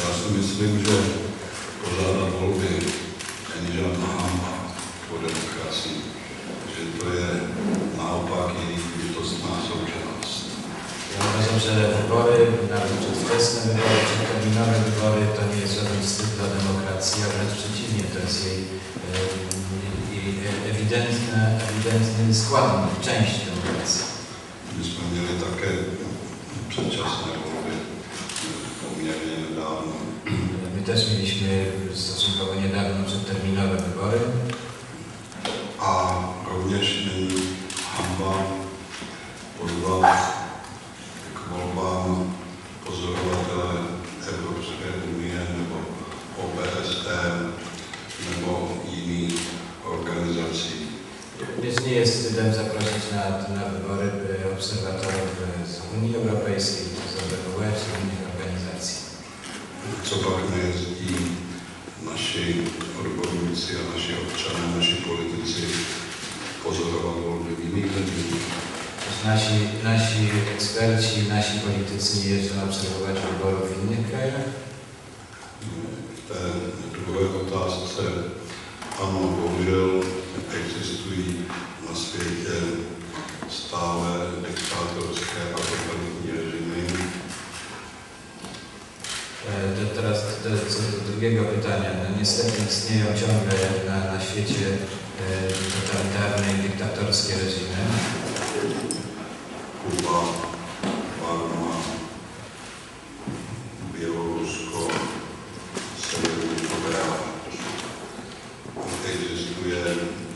Já si myslím, že pořádat volby není žádná hamba po demokracii, že to je naopak její bytostná součást. Ja uważam, że wybory, nawet przedwczesne wybory, czy terminowe wybory, to nie jest żaden wstyd dla demokracji, a wręcz przeciwnie, to jest jej, em, jej ewidentne, ewidentny składnik, część demokracji. My jsme měli také předčasné też mieliśmy stosunkowo niedawno przedterminowe wybory A není hamba pozvat k volbám pozorovatele Evropské unie nebo OBSE nebo jiných organizací. Więc nie jest wstydem zaprosić na, na wybory obserwatorów z Unii Europejskiej, czy z OBWE, czy innych organizacji. Co pak nejezdí naši odborníci a naši občané, naši politici pozorovat volby v jiných zemích. Nasi eksperci, nasi politycy nie jeżdżą obserwować wyborów w innych krajach. V té druhé otázce, ano, bohužel existují na světě stále diktátorské a totalitní teraz do, co do drugiego pytania. No, niestety istnieją ciągle na, na świecie e, totalitarne i dyktatorskie reżimy. Kuba, Barma, Bělorusko, Severní Korea. Existuje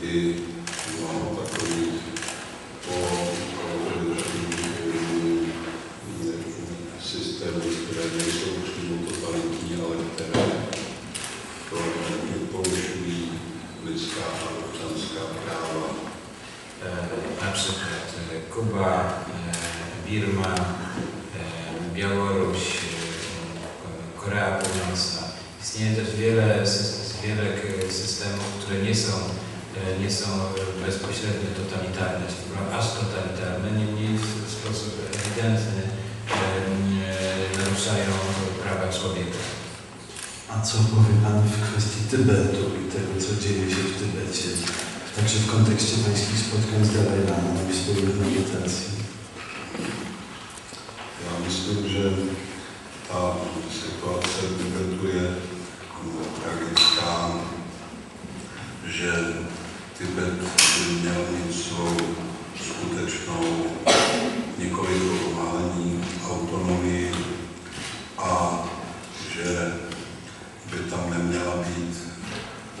i Kuba, e, Birma, e, Białoruś, e, Korea Północna. Istnieje też wiele, wiele systemów, które nie są, nie są bezpośrednio totalitarne, czy wręcz aż totalitarne, niemniej w sposób ewidentny naruszają prawa człowieka. A co powie Pan w kwestii Tybetu i tego, co dzieje się w Tybecie? Także w kontekście Pańskich spotkań z Dalaj Lamą i wspólnych medytacji. Já myslím, že ta situace v Tibetu je tragická, že Tibet by měl mít svou skutečnou nikoli formální autonomii a že by tam neměla být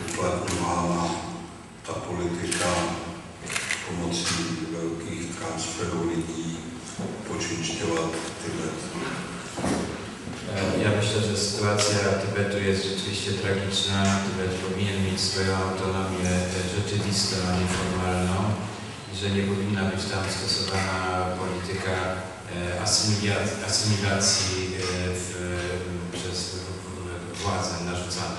uplatňována pomocí velkých transferů lidí počít dělat Tibet. E, ja myślę, że sytuacja Tybetu jest rzeczywiście tragiczna. Tybet powinien mieć swoją autonomię rzeczywistą, a nie formalną, że nie powinna być tam stosowana polityka e, asymilacji e, przez władzę narzucaną.